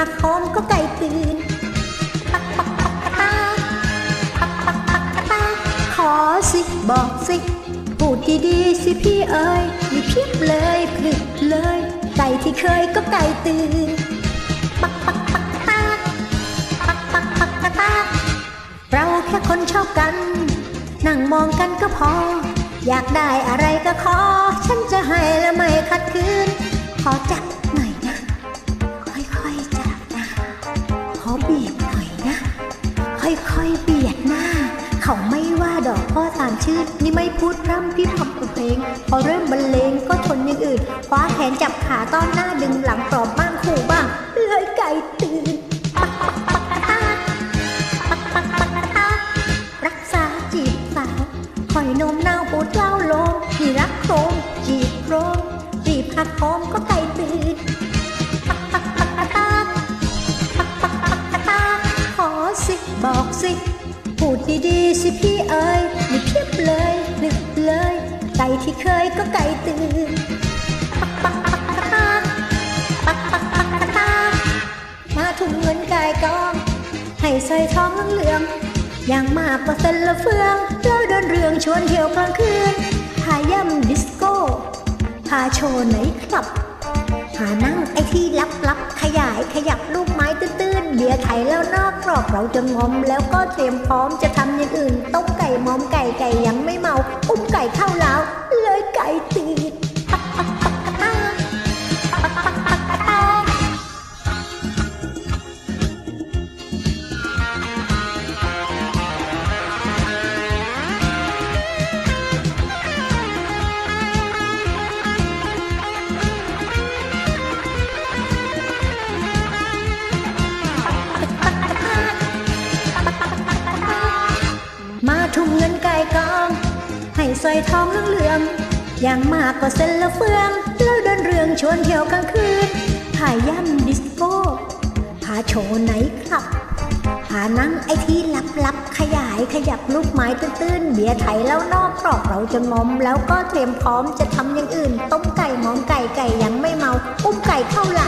หักหอมก็ไก่ตื่นปักปักปักกะตาปักปักปักกะตาขอสิบอกสิพูดดีๆสิพี่เอ๋ยมีเพียบเลยพลึกเลย ไก่ที่เคยก็ไก่ตื่นปักปักปักกะตาปักปักปักกะตาเราแค่คนชอบกัน นั่งมองกันก็พอ อยากได้อะไรก็ขอ ฉันจะให้และไม่ขัดขืน ขอจับ ชื่อนี่ไม่พูดพร่ำพี่ทำเพลง พอเริ่มบรรเลงก็ทนอย่างอื่นคว้าแขนจับขาต้อนหน้าดึงหลังปลอบบ้างขู่บ้างเลยไก่ตื่นปักปักปักตาปักปักปักตารักษาจีบสาวคอยนมเน่าปูดเล่าลมที่รักโครมจีบโครมรีบหักหอมก็ไก่ตื่น พูดดีๆสิพี่เอ๋ยมีเพียบเลยนึกเลย ไก่ที่เคยก็ไก่ตื่นมาทุ่มเงินกายกอง ให้ใส่ทองเหลืองอย่างมากกว่าเส้นละเฟืองแล้วเดินเรืองชวนเที่ยวกลางคืนพาย่ำดิสโก้พาโชว์ไหนคลับ หานั่งไอที่ลับๆขยายขยับล กรอกเราจะงอมแล้วก็เตรียมพร้อมจะทำอย่างอื่นต้มไก่มอมไก่ไก่ยังไม่ ทุ่มเงินไก่กอง ให้สร้อยทองเหลืองๆอย่างมากก็เส้นละเฟืองแล้วเดินเรื่องชวนเที่ยวกลางคืนถ่าย่ำดิสโก้พาโชว์ไหนครับพานั่งไอที่ลับๆขยายขยับลูกไม้ตื้นๆเบียร์ไถแล้วนอกกรอบเราจะงอม แล้วก็เตรียมพร้อมจะทำอย่างอื่น ต้มไก่หมอมไก่ไก่ยังไม่เมาอุ้มไก่เข้าแล้วเลยไก่ตื่น